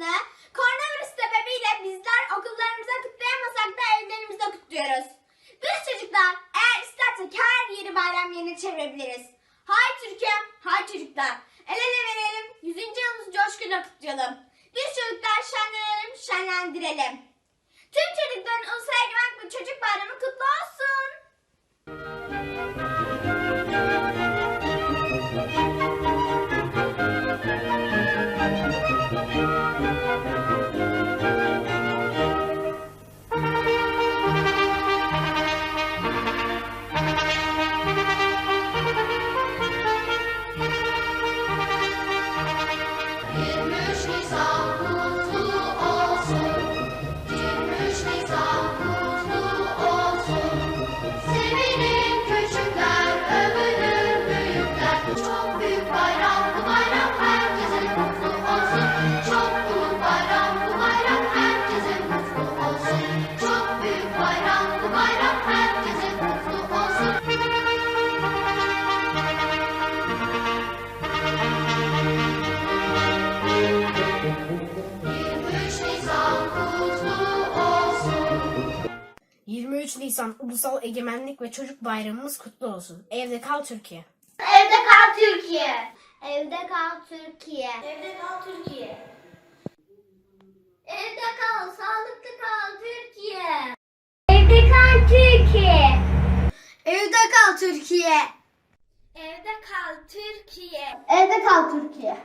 Bayramı'nı koronavirüs sebebiyle bizler okullarımıza kutlayamasak da evlerimizde kutluyoruz. Biz çocuklar eğer istersek her yeri bayram yerine çevirebiliriz. Hay Türkiye, hay çocuklar. El ele verelim, 100. yılımızı coşkuyla kutlayalım. Biz çocuklar şenlenelim, şenlendirelim. Tüm çocukların Ulusal Egemenlik ve Çocuk Bayramı kutlu olsun. 23 Nisan Ulusal Egemenlik ve Çocuk Bayramımız kutlu olsun. Evde kal Türkiye. Evde kal Türkiye. Evde kal Türkiye. Evde kal Türkiye. Evde kal, sağlıklı kal Türkiye. Evde kal Türkiye. Evde kal Türkiye. Evde kal Türkiye. Evde kal Türkiye.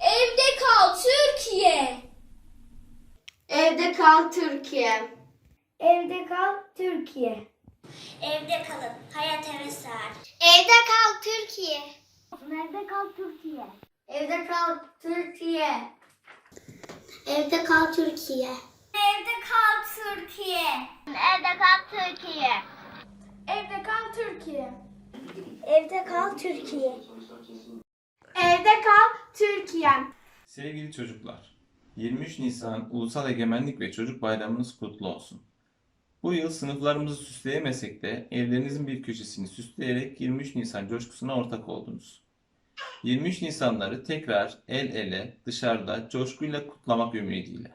Evde kal Türkiye. Evde kal Türkiye. Evde kal Türkiye. Evde kalın. Hayat hevesler. Evde kal Türkiye. Evde kal Türkiye. Evde kal Türkiye. Evde kal Türkiye. Evde kal Türkiye. Evde kal Türkiye. Evde kal Türkiye. Evde kal Türkiye. Evde kal Türkiye. Sevgili çocuklar, 23 Nisan Ulusal Egemenlik ve Çocuk Bayramınız kutlu olsun. Bu yıl sınıflarımızı süsleyemesek de evlerinizin bir köşesini süsleyerek 23 Nisan coşkusuna ortak oldunuz. 23 Nisanları tekrar el ele dışarıda coşkuyla kutlamak ümidiyle.